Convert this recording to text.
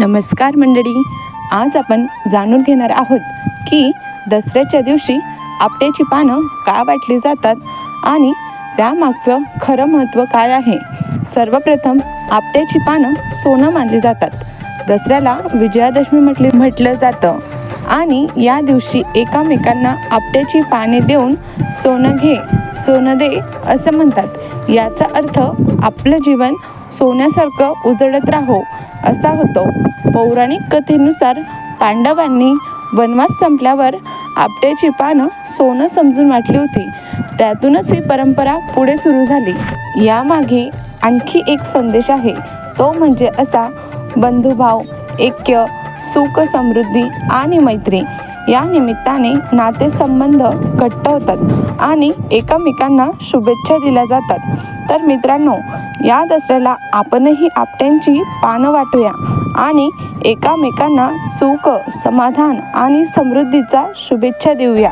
नमस्कार मंडळी. आज आपण जाणून घेणार आहोत की दसऱ्याच्या दिवशी आपट्याची पानं का वाटली जातात आणि त्यामागचं खरं महत्त्व काय आहे? सर्वप्रथम आपट्याची पानं सोनं मानली जातात. दसऱ्याला विजयादशमी म्हटले म्हटलं जातं. आणि या दिवशी एकामेकांना आपट्याची पाने देऊन सोनं घे सोनं दे असं म्हणतात. याचा अर्थ आपलं जीवन सोन्यासारखं उजळत राहो असा होतो. पौराणिक कथेनुसार पांडवांनी वनवास संपल्यावर आपट्याची पानं सोनं समजून वाटली होती. त्यातूनच ही परंपरा पुढे सुरू झाली. यामागे आणखी एक संदेश आहे. तो म्हणजे असा बंधुभाव ऐक्य सुख समृद्धी आणि मैत्री या निमित्ताने नातेसंबंध घट्ट होतात आणि एकमेकांना शुभेच्छा दिल्या जातात. तर मित्रांनो या दसऱ्याला आपणही आपट्यांची पानं वाटूया आणि एकामेकांना सुख समाधान आणि समृद्धीचा शुभेच्छा देऊया.